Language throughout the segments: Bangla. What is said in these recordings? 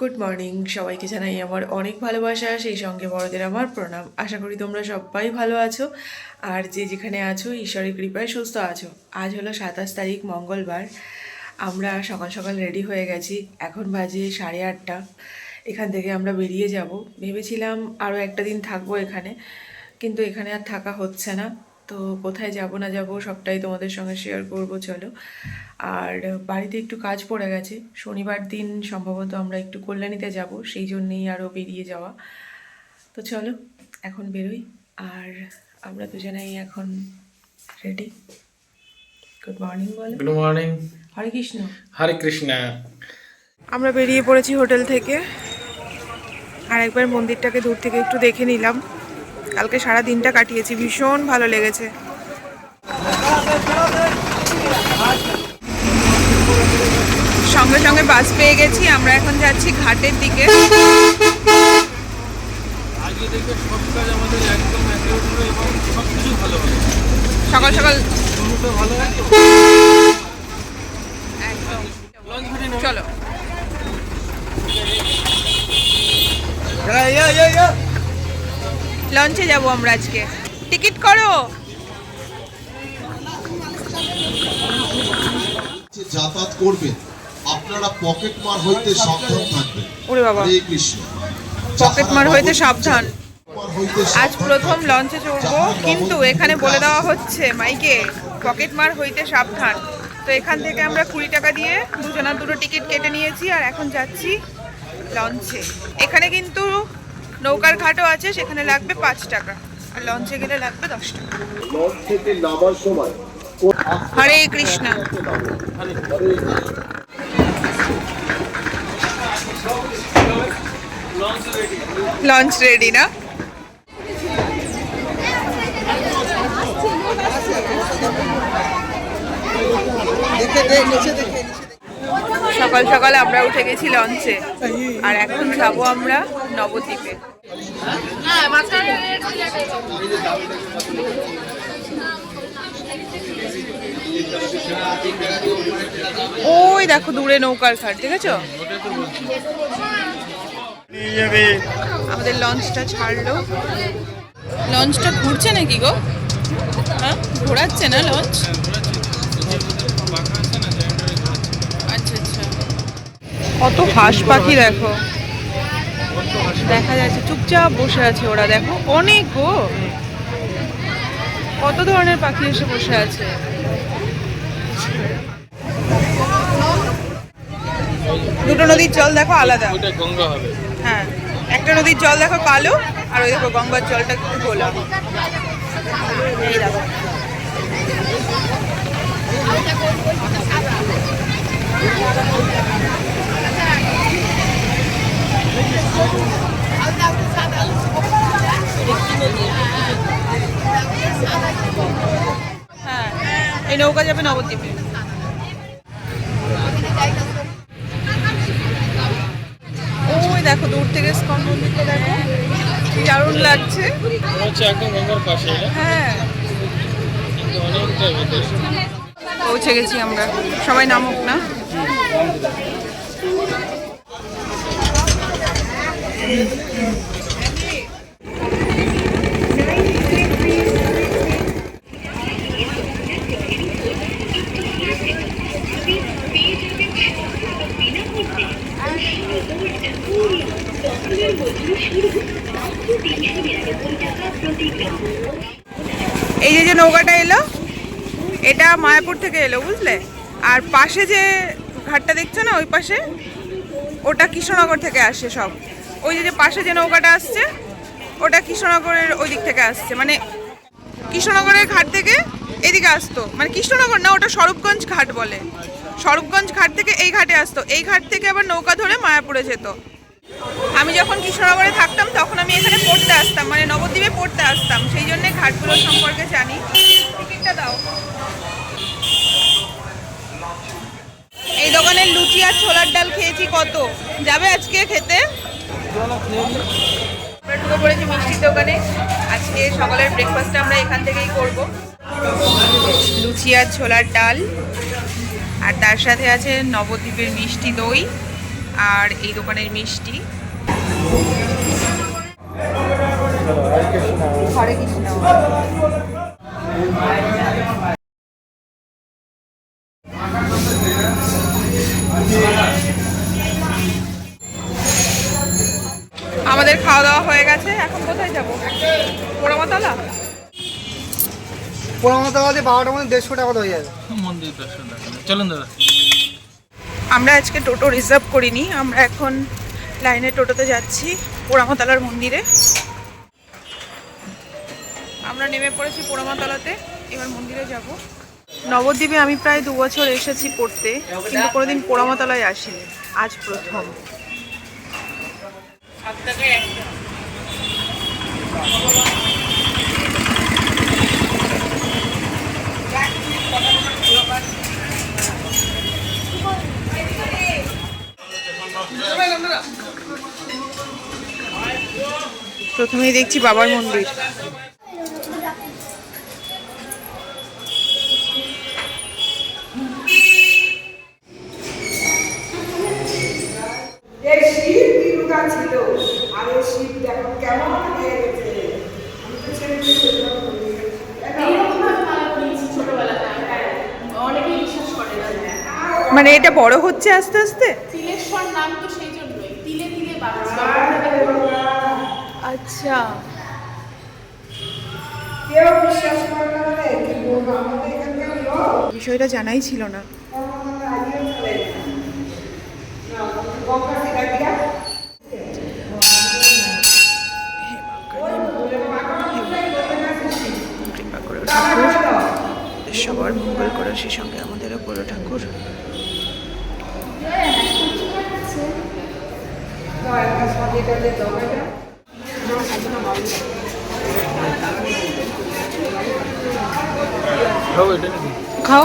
গুড মর্নিং সবাইকে জানাই আমার অনেক ভালোবাসা, সেই সঙ্গে বড়দের আমার প্রণাম। আশা করি তোমরা সবাই ভালো আছো। আর যে যেখানে আছো, ঈশ্বরের কৃপায় সুস্থ আছো। আজ হলো সাতাশ তারিখ, মঙ্গলবার। আমরা সকাল সকাল রেডি হয়ে গেছি। এখন বাজে সাড়ে আটটা। এখান থেকে আমরা বেরিয়ে যাব। ভেবেছিলাম আরও একটা দিন থাকব এখানে। কিন্তু এখানে আর থাকা হচ্ছে না। তো কোথায় যাব না যাব সবটাই তোমাদের সঙ্গে শেয়ার করব চলো। আর বাড়িতে একটু কাজ পড়ে গেছে। শনিবার দিন সম্ভবত আমরা একটু কল্যাণীতে যাব সেই জন্যেই আরও বেরিয়ে যাওয়া। তো চলো এখন বেরোই। আর আমরা দুজনেই এখন রেডি গুড মর্নিং বলো। Good morning Hare Krishna. হরে কৃষ্ণ। আমরা বেরিয়ে পড়েছি হোটেল থেকে। আর একবার মন্দিরটাকে দূর থেকে একটু দেখে নিলাম। কালকে সারা দিনটা কাটিয়েছি, ভীষণ ভালো লেগেছে। সঙ্গে সঙ্গে বাস পেয়ে গেছি, আমরা এখন যাচ্ছি ঘাটের দিকে। সকাল সকাল। শুরুটা ভালো হয় একদম লঞ্চ ঘুরে নেবে চলো লঞ্চে যাব আমরা আজকে। টিকিট করো? যাতায়াত করবেন আপনারা পকেট মার হইতে সাবধান থাকবেন ওরে বাবা। হরে কৃষ্ণ। পকেট মার হইতে সাবধান। আজ প্রথম লঞ্চে চড়বো কিন্তু এখানে বলে দেওয়া হচ্ছে মাইকে পকেট মার হইতে সাবধান। তো এখান থেকে আমরা কুড়ি টাকা দিয়ে দুজনার দুটো টিকিট কেটে নিয়েছি আর এখন যাচ্ছি লঞ্চে এখানে কিন্তু নৌকার ঘাটও আছে সেখানে লাগবে পাঁচ টাকা। আর লঞ্চে গেলে লাগবে দশ টাকা। হরে কৃষ্ণ। লঞ্চ রেডি না? সকাল সকাল আমরা উঠে গেছি লঞ্চে। আর এখন যাব আমরা নবদ্বীপে। ওই দেখো দূরে নৌকার ঘাট, দেখেছ? আমাদের লঞ্চটা ছাড়লো। লঞ্চটা ঘুরছে নাকি গো? হ্যাঁ? ঘোরাচ্ছে না লঞ্চ? আচ্ছা আচ্ছা। কত হাঁস পাখি দেখো। দেখা যাচ্ছে চুপচাপ বসে আছে ওরা দেখো। অনেক গো। কত ধরনের পাখি এসে বসে আছে? দুটো নদীর জল দেখো আলাদা। গঙ্গা হবে। হ্যাঁ। একটা নদীর জল দেখো কালো আর ওই দেখো গঙ্গার জলটা একটু গোলা এই দেখো। এই নৌকা যাবে নবদ্বীপে। ওই দেখো দূর থেকে স্কন মন্দিরটা দেখো কি দারুণ লাগছে। হ্যাঁ। পৌঁছে গেছি আমরা। সবাই নামুক না এই যে যে নৌকাটা এলো এটা মায়াপুর থেকে এলো, বুঝলে? আর পাশে যে ঘাটটা দেখছ না, ওই পাশে? ওটা কৃষ্ণনগর থেকে আসছে সব। ওই যে পাশে যে নৌকাটা আসছে, ওটা কৃষ্ণনগরের ওই দিক থেকে আসছে। মানে কৃষ্ণনগরের ঘাট থেকে এদিকে আসতো। মানে কৃষ্ণনগর না, ওটা স্বরূপগঞ্জ ঘাট বলে। স্বরূপগঞ্জ ঘাট থেকে এই ঘাটে আসতো। এই ঘাট থেকে আবার নৌকা ধরে মায়াপুরে যেত। আমি যখন কৃষ্ণনগরে থাকতাম, তখন আমি এখানে পড়তে আসতাম। মানে নবদ্বীপে পড়তে আসতাম। সেই জন্য ঘাটগুলো সম্পর্কে জানি। টিকিটটা দাও। এই দোকানের লুচি আর ছোলার ডাল খেয়েছি কত? যাবে আজকে খেতে? আমরা ঢুকে পড়েছি মিষ্টির দোকানে। আজকে সকালের ব্রেকফাস্ট আমরা এখান থেকেই করব। লুচি আর ছোলার ডাল। আর তার সাথে আছে নবদ্বীপের মিষ্টি দই আর এই দোকানের মিষ্টি। হরে কৃষ্ণ আমাদের খাওয়া দাওয়া হয়ে গেছে এখন কোথায় যাব? পোড়ামাতলা? পোড়ামাতা বাদে বারোটার মধ্যে দেড়শো টাকা হয়ে যাবে। মন্দির দর্শন চলুন দাদা। আমরা আজকে টোটো রিজার্ভ করিনি আমরা এখন লাইনে টোটোতে যাচ্ছি পোড়ামাতলার মন্দিরে। আমরা নেমে পড়েছি পোড়ামাতলাতে এবার মন্দিরে যাব। নবদ্বীপে আমি প্রায় দু বছর এসেছি পড়তে কিন্তু কোনোদিন পোড়ামাতলায় আসিনি আজ প্রথম। প্রথমেই দেখছি বাবার মন্দির এর শিব দুর্গা ছিল আর এর শিব দেখো কেমন হয়ে গেছে আমি তো ছেড়ে দিয়ে চললাম বলে। অনেকেই বিশ্বাস করে না মানে এটা বড় হচ্ছে আস্তে আস্তে? তিলেশ্বর নাম তো সেই জন্যই। তিলে তিলে আচ্ছা। বিষয়টা জানাই ছিল না। সবার মঙ্গল করো সে সঙ্গে আমাদেরও করো ঠাকুর একটা সঙ্গীটাতে দমে যায় খাও এটা নাকি খাও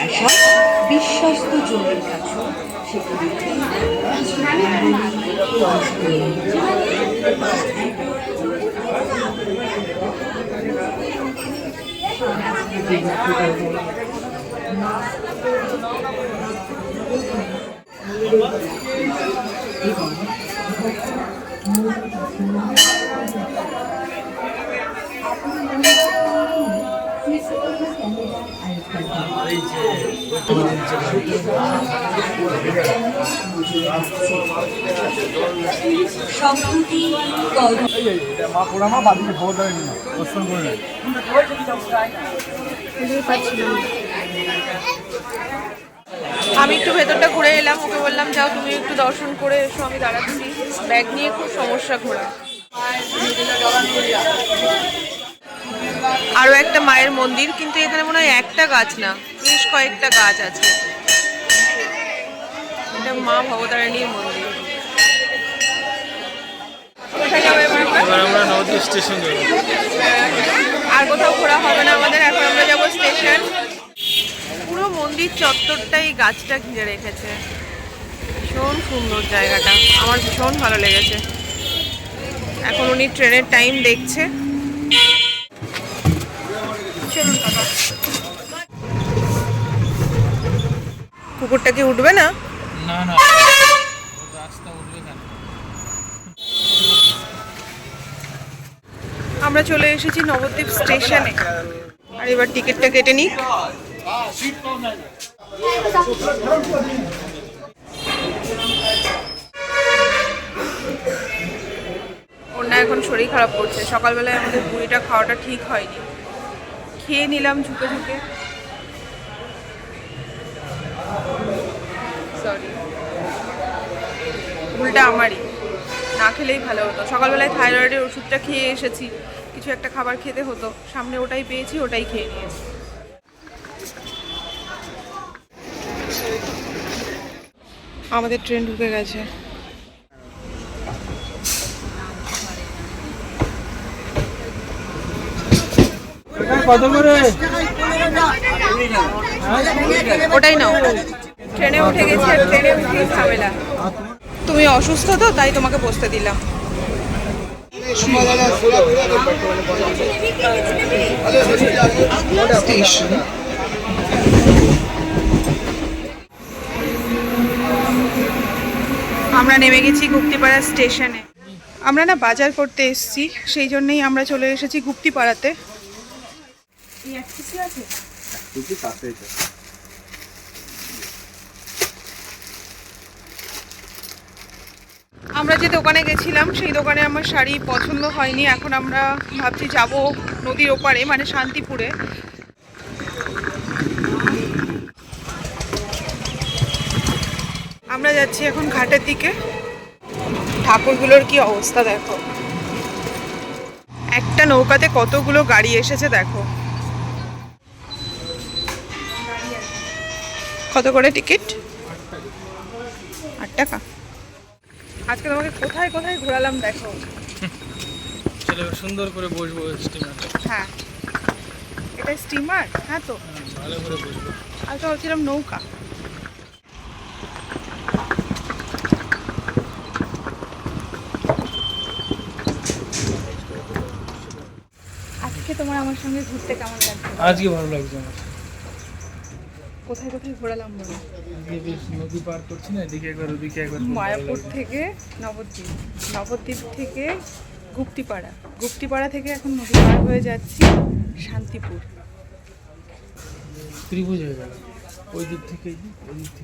আসা বিশ্বস্ত জনের কাছে সেগুলিকে সম্প্রতি কর্ম মা বাদিকে খবর দেয় না। দর্শন করে নেয় আমি একটু ভেতরটা ঘুরে এলাম ওকে বললাম যাও তুমি একটু দর্শন করে এসো আমি দাঁড়াচ্ছি। ব্যাগ নিয়ে খুব সমস্যা ঘোরা। আরও একটা মায়ের মন্দির কিন্তু এখানে মনে হয় একটা গাছ না বেশ কয়েকটা গাছ আছে। এটা মা ভবতারিণীর মন্দির। আর কোথাও ঘোরা হবে না আমাদের এখন আমরা যাব স্টেশন পুরো মন্দির চত্বরটাই গাছটা ঘিরে রেখেছে। ভীষণ সুন্দর জায়গাটা আমার ভীষণ ভালো লেগেছে। এখন উনি ট্রেনের টাইম দেখছে। চলুন কাকা। কুকুরটা কি উঠবে না? না না। রাস্তা উঠবে কেন? আমরা চলে এসেছি নবদ্বীপ স্টেশনে। আর এবার টিকিটটা কেটে নিই। ওর না এখন শরীর খারাপ করছে। সকালবেলায় আমাদের পুরিটা খাওয়াটা ঠিক হয়নি। খেয়ে নিলাম ঝুঁকে ঝুঁকে। সরি ভুলটা আমারই। না খেলেই ভালো হতো। সকালবেলায় থাইরয়েডের ওষুধটা খেয়ে এসেছি। কিছু একটা খাবার খেতে হতো। সামনে ওটাই পেয়েছি, ওটাই খেয়ে নিয়েছি। আমাদের ট্রেন ঢুকে গেছে। কত করে? ওটাই নাও। ট্রেনে উঠে গেছি আর ট্রেনে উঠেই ঝামেলা। তুমি অসুস্থ তো, তাই তোমাকে বসতে দিলাম। আমরা নেমে গেছি গুপ্তিপাড়া স্টেশনে। আমরা না বাজার করতে এসেছি, সেই জন্যই আমরা চলে এসেছি গুপ্তিপাড়াতে। এই এক কিছু আছে? আমরা যে দোকানে গেছিলাম সেই দোকানে আমার শাড়ি পছন্দ হয়নি। এখন আমরা ভাবছি যাব নদীর ওপারে মানে শান্তিপুরে। আমরা যাচ্ছি এখন ঘাটের দিকে। ঠাকুরগুলোর কি অবস্থা দেখো। একটা নৌকাতে কতগুলো গাড়ি এসেছে দেখো। কত করে টিকিট? আট টাকা। আজকে তোমাকে কোথায় কোথায় ঘোরালাম দেখো। চলো সুন্দর করে বসবো স্টিমারে হ্যাঁ। এটা স্টিমার হ্যাঁ তো। ভালো করে বসবো। আর তো ভাবছিলাম নৌকা। আজকে তোমার আমার সঙ্গে ঘুরতে কেমন লাগছে? আজকে ভালো লাগছে আমার। কোথায় কোথায় ঘোরালাম বলো? নদী পার করছি না এদিকে একবার ওদিকে একবার মায়াপুর থেকে নবদ্বীপ। নবদ্বীপ থেকে গুপ্তিপাড়া। গুপ্তিপাড়া থেকে এখন নদী পার হয়ে যাচ্ছি শান্তিপুর। ত্রিভুজ হয়ে গেল ওই দিক থেকে ওই দিক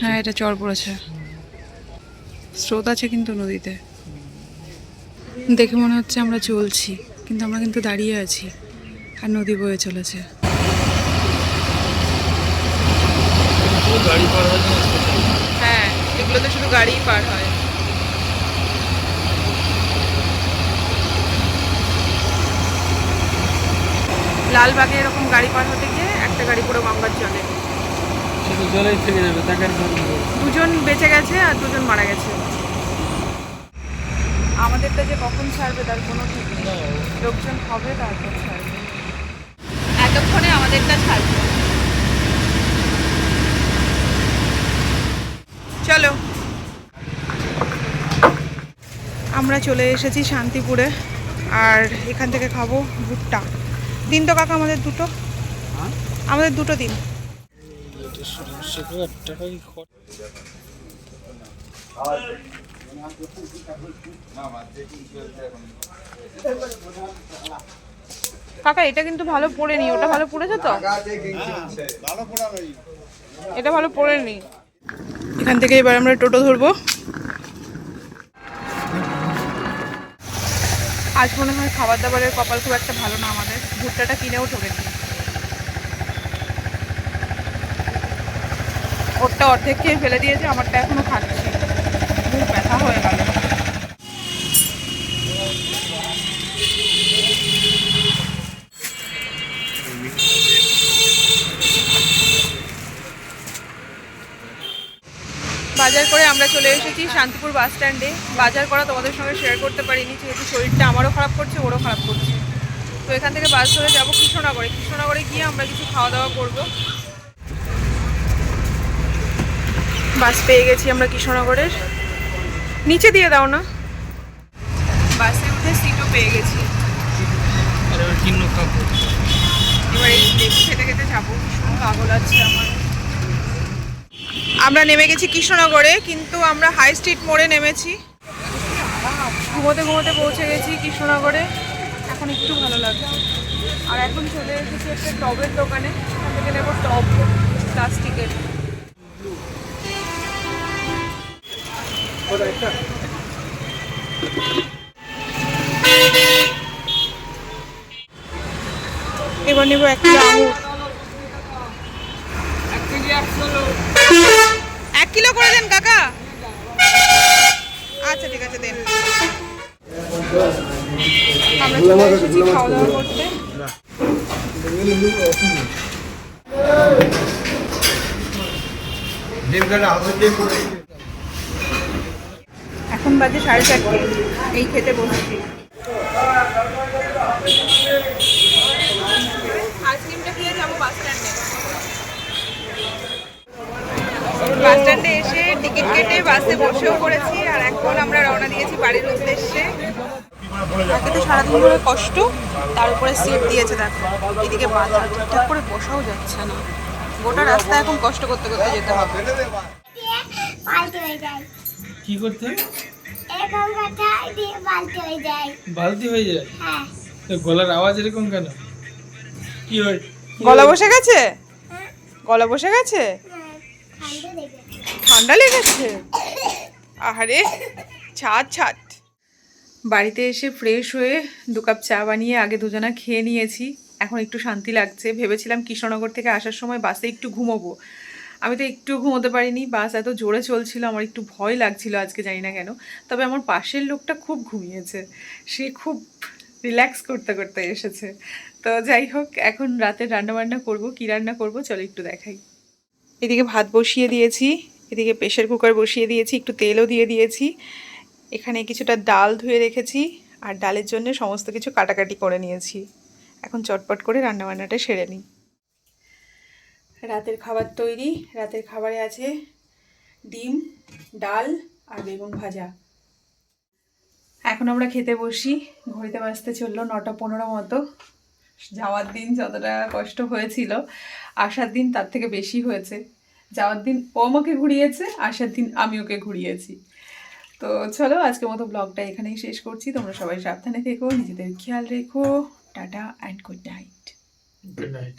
হ্যাঁ এটা চর পড়েছে স্রোত আছে কিন্তু নদীতে। দেখে মনে হচ্ছে আমরা চলছি কিন্তু আমরা কিন্তু দাঁড়িয়ে আছি আর নদী বয়ে চলেছে শুধু গাড়ি পার হয় না হ্যাঁ এগুলোতে শুধু গাড়িই পার হয়। লালবাগে এরকম গাড়ি পার হতে গিয়ে একটা গাড়ি পুরো গঙ্গার জলে। জলেই থেকে যাবে তাকে দুজন বেঁচে গেছে আর দুজন মারা গেছে। আমাদেরটা যে কখন ছাড়বে তার কোনো ঠিক নেই। লোকজন হবে তারপর ছাড়বে। এতক্ষণে আমাদেরটা ছাড়বে। চলো। আমরা চলে এসেছি শান্তিপুরে, আর এখান থেকে খাব ভুট্টা। দিন তো কাকা আমাদের দুটো। আমাদের দুটো দিন। কাকা, এটা কিন্তু ভালো পড়েনি, ওটা ভালো পড়েছে তো? এটা ভালো পড়েনি। এখান থেকে এবার আমরা টোটো ধরবো। আজ মনে হয় খাবার দাবারের কপাল খুব একটা ভালো না আমাদের। ভুট্টাটা কিনেও ঠকেছি। ওরটা অর্ধেক খেয়ে ফেলে দিয়েছে, আমারটা এখনও খাচ্ছি। খুব ব্যথা হয়ে গেল। বাজার করে আমরা চলে এসেছি শান্তিপুর বাস স্ট্যান্ডে। বাজার করা তোমাদের সঙ্গে শেয়ার করতে পারিনি যেহেতু শরীরটা আমারও খারাপ করছে ওরও খারাপ করছে। তো এখান থেকে বাস ধরে যাব কৃষ্ণনগরে। কৃষ্ণনগরে গিয়ে আমরা কিছু খাওয়া দাওয়া করব। বাস পেয়ে গেছি আমরা কৃষ্ণনগরের। নিচে দিয়ে দাও না। বাসে উঠে সিটও পেয়ে গেছি। এবার এই লেবু খেতে খেতে যাব। ভীষণ পাগল আছে আমার। আমরা নেমে গেছি কৃষ্ণনগরে, কিন্তু আমরা হাই স্ট্রিট মোড়ে নেমেছি। ঘুমোতে ঘুমোতে পৌঁছে গেছি কৃষ্ণনগরে। এখন একটু ভালো লাগছে। আর এখন চলে এসেছি একটা টবের দোকানে। এখান থেকে নেব টব প্লাস্টিকের। এবার নেব এক কিলো আঙুর। কিলো করে দেন কাকা। আচ্ছা ঠিক আছে দেন। আমরা চলে এসেছি খাওয়া দাওয়া করতে। এখন বাজে সাড়ে চারটে। এই খেতে বসছি আইসক্রিমটা খেয়ে যাব বাস স্ট্যান্ডে বাস স্ট্যান্ডে এসে টিকিট কেটে বাসে বসেও পড়েছি আর এখন আমরা রওনা দিয়েছি বাড়ির উদ্দেশ্যে। আজকে তো সারাদিন ধরে কষ্ট তার উপরে সিট দিয়েছে দেখো এদিকে বাধা ঠিকঠাক করে বসাও যাচ্ছে না। গোটা রাস্তা এখন কষ্ট করতে করতে যেতে হবে। কি করতে বালতি হয়ে যায়। হ্যাঁ। গলার আওয়াজ এরকম কেন? কি হয়? গলা বসে গেছে? গলা বসে গেছে? ঠান্ডা লেগেছে। আহারে, ছাদ ছাদ। বাড়িতে এসে ফ্রেশ হয়ে দু কাপ চা বানিয়ে আগে দুজনা খেয়ে নিয়েছি। এখন একটু শান্তি লাগছে। ভেবেছিলাম কৃষ্ণনগর থেকে আসার সময় বাসে একটু ঘুমোবো। আমি তো একটু ঘুমোতে পারিনি। বাস এত জোরে চলছিল, আমার একটু ভয় লাগছিল আজকে, জানি না কেন। তবে আমার পাশের লোকটা খুব ঘুমিয়েছে। সে খুব রিল্যাক্স করতে করতে এসেছে। তো যাই হোক, এখন রাতে রান্না বান্না করব, কী রান্না করব, চলো একটু দেখাই। এদিকে ভাত বসিয়ে দিয়েছি, এদিকে প্রেশার কুকার বসিয়ে দিয়েছি, একটু তেলও দিয়ে দিয়েছি। এখানে কিছুটা ডাল ধুয়ে রেখেছি আর ডালের জন্য সমস্ত কিছু কাটাকাটি করে নিয়েছি। এখন চটপট করে রান্নাবান্নাটা সেরে নিই। রাতের খাবার তৈরি, রাতের খাবারে আছে ডিম, ডাল আর বেগুন ভাজা। এখন আমরা খেতে বসি, ঘড়িতে বাজতে চলল নটা পনেরো মতো। যাওয়ার দিন যতটা কষ্ট হয়েছিল আসার দিন তার থেকে বেশি হয়েছে। যাওয়ার দিন ও আমাকে ঘুরিয়েছে আসার দিন আমি ওকে ঘুরিয়েছি। তো চলো আজকের মতো ব্লগটা এখানেই শেষ করছি। তোমরা সবাই সাবধানে থেকো নিজেদের খেয়াল রেখো। Tata and good night good night